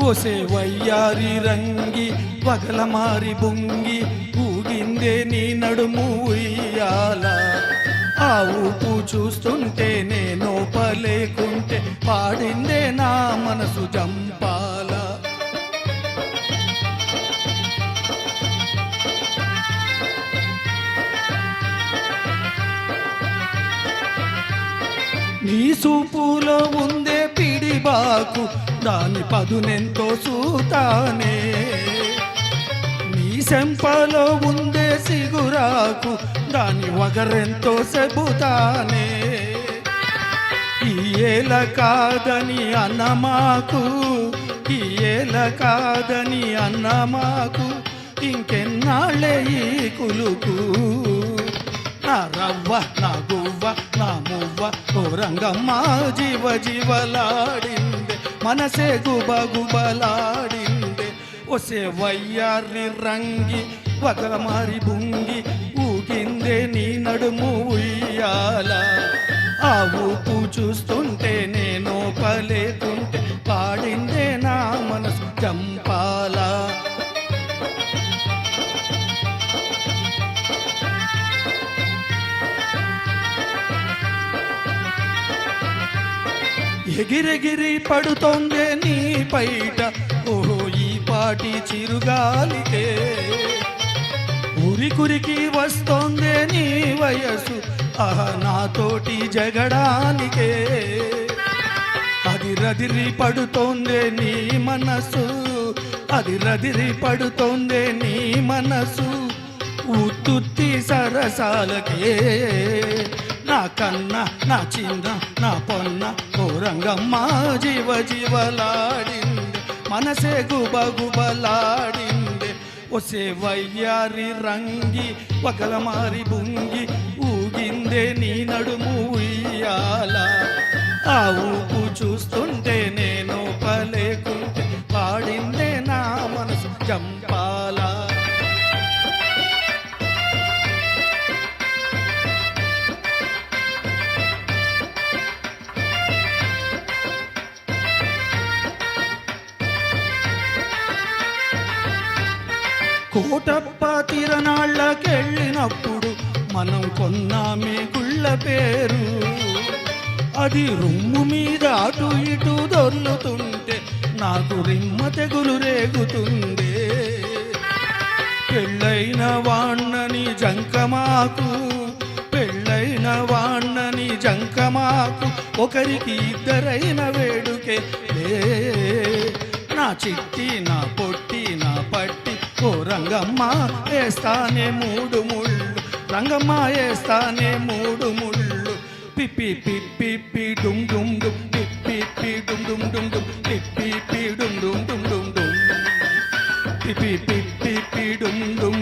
ఓసే వయ్యారి రంగి పగలమారి బొంగి ఊగిందే నీ నడుము ఉయ్యాల. ఆ ఊపు చూస్తుంటే నేను పలేకుంటే పాడిందే నా మనసు జంపాల నీ సూపులో ఉంది బాకు దాని పదునెంతో సూతానే. నీ శంపలో ఉందే సిగురాకు దాని వగరెంతో చెబుతానే ఈ ఏల కాదని అన్నమాకు ఈ ఏల కాదని అన్నమాకు ఇంకెన్నాళ్ళే ఈ కులుకు? నా రవ్వ నా గువ్వ నా మువ్వ ఓ రంగమ్మ జీవ జీవలాడిందే. మనసే గుబ గుబలాడిందే. ఒసే వయ్యారి రంగి వగలమారి బుంగి ఊగిందే నీ నడుము ఉయ్యాల. ఆ ఊపు చూస్తుంటే నేను పలేకుంటే ఎగిరెగిరి పడుతోందే నీ పైట. ఓహో ఈ పాటి చిరుగాలికే. ఉరి కురికి వస్తోందే నీ వయసు ఆహా నాతోటి జగడానికే. అది రదిరి పడుతోందే నీ మనసు అది రదిరి పడుతోందే నీ మనసు ఉత్తుత్తి సరసాలకే. నా కన్న నా చిన్న నా పొన్న ఓ రంగమ్మ జీవ జీవలాడింది. మనసే గుబగుబలాడింది. ఒసే వయ్యారి రంగి ఒకలమారి బుంగి ఊగిందే నీ నడుము ఉయ్యాల. ఆ ఊపు చూస్తూ కోటప్ప తిరణాళ్ళకెళ్ళినప్పుడు మనం కొన్నామే గుళ్ళ పేరు. అది రొమ్ము మీద అటు ఇటు దొర్లుతుంటే నాకు రిమ్మ తెగులు రేగుతుందే. పెళ్ళైన వాణ్ణని జంకమాకు పెళ్ళైన వాణ్ణని జంకమాకు ఒకరికి ఇద్దరైన వేడుకే. నా చిట్టి నా పొట్టి రంగమ్మ వేస్తానే మూడు ముళ్ళు రంగమ్మ వేస్తానే మూడు ముళ్ళు పిప్పి పిప్పి పి డుమ్ డుమ్ డుమ్ పిప్పి పి డుమ్ డుమ్ డుమ్ డుమ్ పిప్పి పి డుమ్ డుమ్ డుమ్ డుమ్ డుమ్ పిప్పి పిప్పి పి డుమ్ డుమ్